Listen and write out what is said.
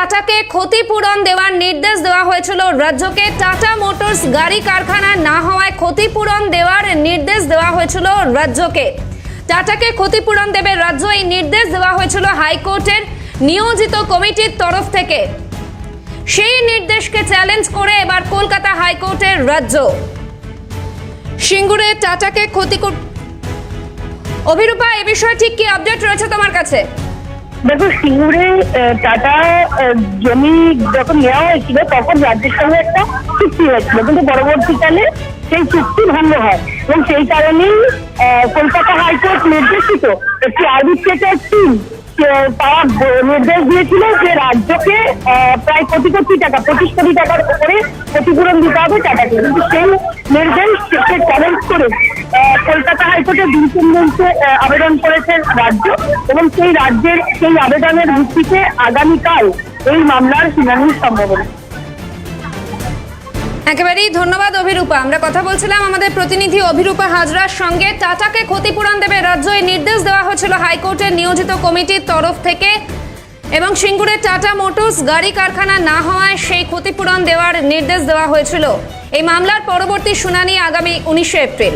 টাটাকে ক্ষতিপূরণ দেওয়ার নির্দেশ দেওয়া হয়েছিল রাজ্যকে টাটা মোটরস গাড়ি কারখানা না হওয়ায় ক্ষতিপূরণ দেওয়ার নির্দেশ দেওয়া হয়েছিল রাজ্যকে। টাটাকে ক্ষতিপূরণ দেবে রাজ্য এই নির্দেশ দেওয়া হয়েছিল হাইকোর্টের নিয়োজিত কমিটির তরফ থেকে। সেই নির্দেশকে চ্যালেঞ্জ করে এবার কলকাতা হাইকোর্টের রাজ্য। সিঙ্গুরে টাটাকে ক্ষতি অভিরূপা, এ বিষয়ে ঠিক কি আপডেট রয়েছে তোমার কাছে? দেখো, সিঙ্গুরে টাটা জমি যখন নেওয়া হয়েছিল, তখন রাজ্যের সঙ্গে একটা চুক্তি হয়েছিল। কিন্তু পরবর্তীকালে সেই চুক্তি ভঙ্গ হয় এবং সেই কারণেই কলকাতা হাইকোর্ট নির্দেশিত একটি আর্বিট্রেটার টিম তারা নির্দেশ দিয়েছিল যে রাজ্যকে প্রায় কোটি কোটি টাকা, পঁচিশ কোটি টাকার উপরে ক্ষতিপূরণ দিতে হবে টাটাকে। কিন্তু সেই চ্যালেঞ্জ করে কলকাতা হাইকোর্টে তিন আবেদন করেছে রাজ্য এবং সেই রাজ্যের সেই আবেদনের ভিত্তিতে আগামীকাল এই মামলার শুনানি সম্ভাবনা একেবারেই ধন্যবাদ অভিরূপা। আমরা কথা বলছিলাম আমাদের প্রতিনিধি অভিরূপা হাজরার সঙ্গে। টাটাকে ক্ষতিপূরণ দেবে রাজ্য। নির্দেশ দেওয়া হয়েছিল হাইকোর্টের নিয়োজিত কমিটির তরফ থেকে। এবং সিঙ্গুরে টাটা মোটরস গাড়ি কারখানা না হওয়ায় সেই ক্ষতিপূরণ দেওয়ার নির্দেশ দেওয়া হয়েছিল। এই মামলার পরবর্তী শুনানি আগামী উনিশে এপ্রিল।